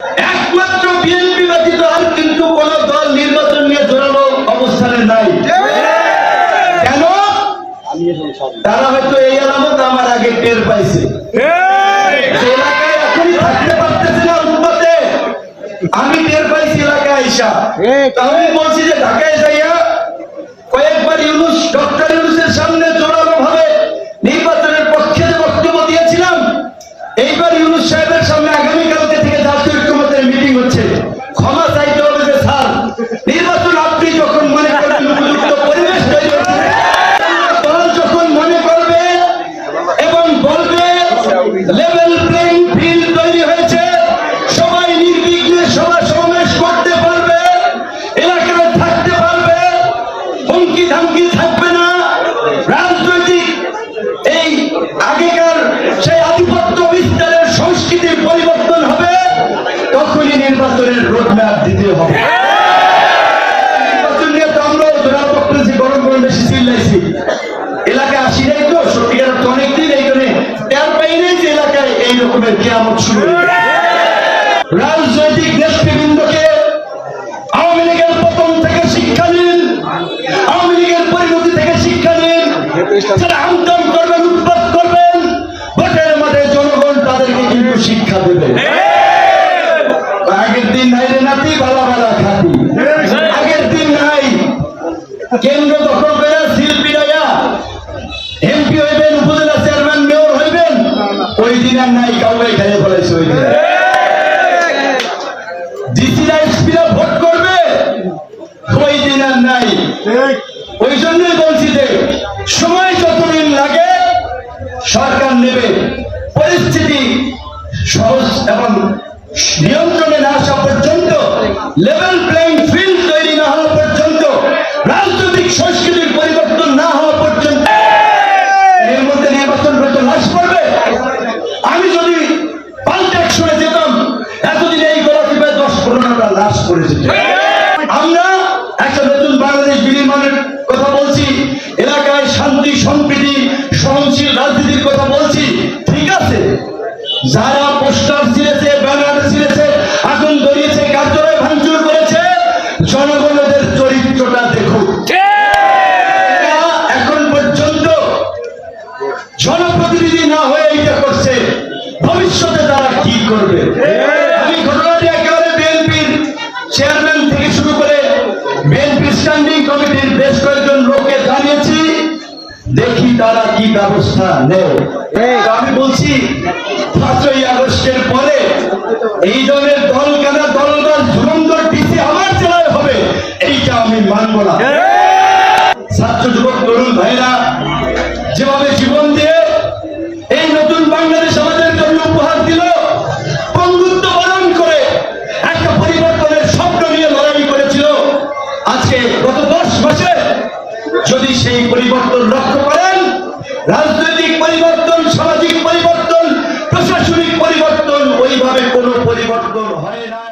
একমাত্র বিএনপি ব্যতীত আর কিন্তু কোন দল নির্বাচন নিয়ে জোরালো অবস্থানে নাই। কেন? তারা হয়তো এই আলামত আমার আগে টের পাইছে। আমি টের পাইছি এলাকায় আইসা। আমি বলছি যে ঢাকায় যাইয়া কয়েকবার ইউনুস, ডক্টর ইউনুসের সামনে জোরালো ভাবে নির্বাচনের পক্ষে বক্তব্য দিয়েছিলাম, এইবার ইউনুস সাহেবের ধামকি থাকবে না। রাজনৈতিক এই আগেকার সেই আধিপত্য বিস্তারের সংস্কৃতির পরিবর্তন হবে, তখনই নির্বাচনের রোডম্যাপ দিতে হবে। নির্বাচন নিয়ে তো আমরাও জোরাল করতেছি গরম গরম বেশি চিল্লাইছি। করবেন উৎপাদ করবেন। ভোটের মাঠে জনগণ তাদেরকে কিন্তু শিক্ষা দেবে। আগের দিন নাই রে নাতি বালা বালা খাতি। আগের দিন নাই। কেন্দ্র দখল করে শিল্পী রায়া এমপি হইবেন উপজেলা চেয়ারম্যান মেয়র হইবেন। ওই দিন আর নাই কাউকে খেলে ফেলাইছে ওই দিন। ডিসিরা এসপিরা ভোট করবে। ওই দিন আর নাই। ওই জন্যই বলছি যে সময় যতদিন লাগে, সরকার নেবে। পরিস্থিতি সহজ এবং নিয়ন্ত্রণে না আসা পর্যন্ত লেভেল প্লেইং ফিল্ড তৈরি না হওয়া পর্যন্ত, রাজনৈতিক সংস্কৃতির পরিবর্তন না হওয়া পর্যন্ত, এর মধ্যে নির্বাচন হয়তো লাশ পড়বে আমি যদি পাল্টা একশনে যেতাম, এতদিন এই গলা টিপে দশ লাশ পড়ে যেত আমরা একটা নতুন বাংলাদেশ বিনির্মাণের কথা বলছি কথা বলছি, ঠিক আছে? যারা পোস্টার ছিঁড়েছে, ব্যানার ছিঁড়েছে, আগুন ধরিয়েছে, কার্যালয় ভাঙচুর করেছে, জনগণের চরিত্রটা দেখুন। এখন পর্যন্ত জনপ্রতিনিধি না হয়ে এইটা করছে। ভবিষ্যতে তারা কি করবে? দেখি তারা কি ব্যবস্থা নেয়। আমি বলছি পাঁচই আগস্টের পরে এই ধরনের দল কেনা? দলদার ধুরন্ধর ডিসি আমার জেলায় হবে। এইটা আমি মানব না। যদি সেই পরিবর্তন লক্ষ্য করেন, রাজনৈতিক পরিবর্তন, সামাজিক পরিবর্তন, প্রশাসনিক পরিবর্তন, ওইভাবে কোনো পরিবর্তন হয় নাই